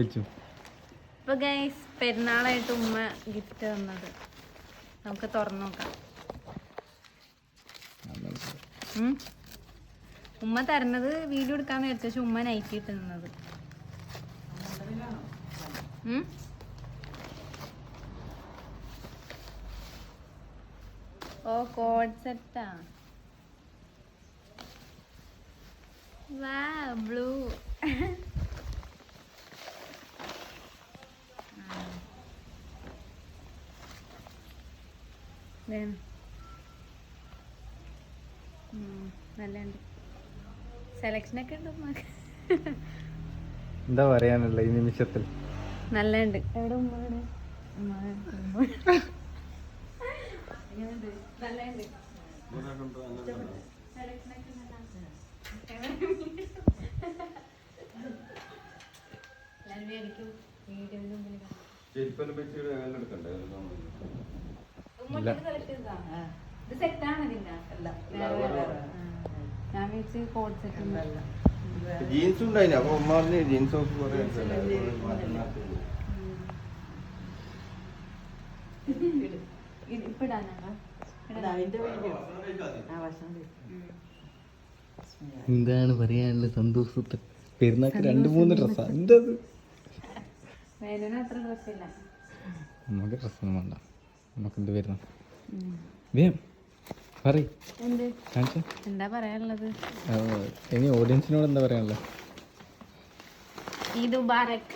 വെച്ചു. ഇപ്പൊ ഗൈസ് പെരുന്നാളായിട്ട് ഉമ്മ ഗിഫ്റ്റ് തന്നത്. നമുക്ക് തുറന്നു നോക്കാം. ഉമ്മ തരുന്നത് വീഡിയോ വിചാരിച്ച പക്ഷെ ഉമ്മ നൈറ്റി ഇട്ട് നിന്നത് ഓ കോഡ് സെറ്റാ വാ ബ്ലൂ. നല്ലുണ്ട്. സെലക്ഷനൊക്കെ ഉണ്ട് ഉമ്മാക്ക്. എന്താ പറയാനുള്ള ഈ നിമിഷത്തിൽ? നല്ലുണ്ട്. എവിടെ ഉമ്മ എവിടെ? ഉമ്മ. ഉമ്മ. ഞാൻ കോഡ് സെറ്റ് ജീൻസ് ഉണ്ടായിന്. അപ്പൊ ഉമ്മ പറഞ്ഞ് ജീൻസ് ഒക്കെ കുറെ എന്താണ് പറയാനുള്ള സന്തോഷത്തിൽ പെരുന്നാക്ക് രണ്ട് മൂന്ന് ഡ്രസ്സാ എന്തത്? അത് അത്ര ഡ്രസ്സില്ല നമുക്ക് ഡ്രസ്സൊന്നും വേണ്ട. നമുക്ക് എന്ത് വരുന്ന വേം എന്ത്? പറയാനുള്ളത്? ഇനി ഓഡിയൻസിനോട് എന്താ പറയാനുള്ളത് ഈദ് മുബാറക്.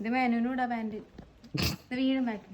ഇത് മേനൂനൂടാ പാന്റ് വീടും ബാക്കി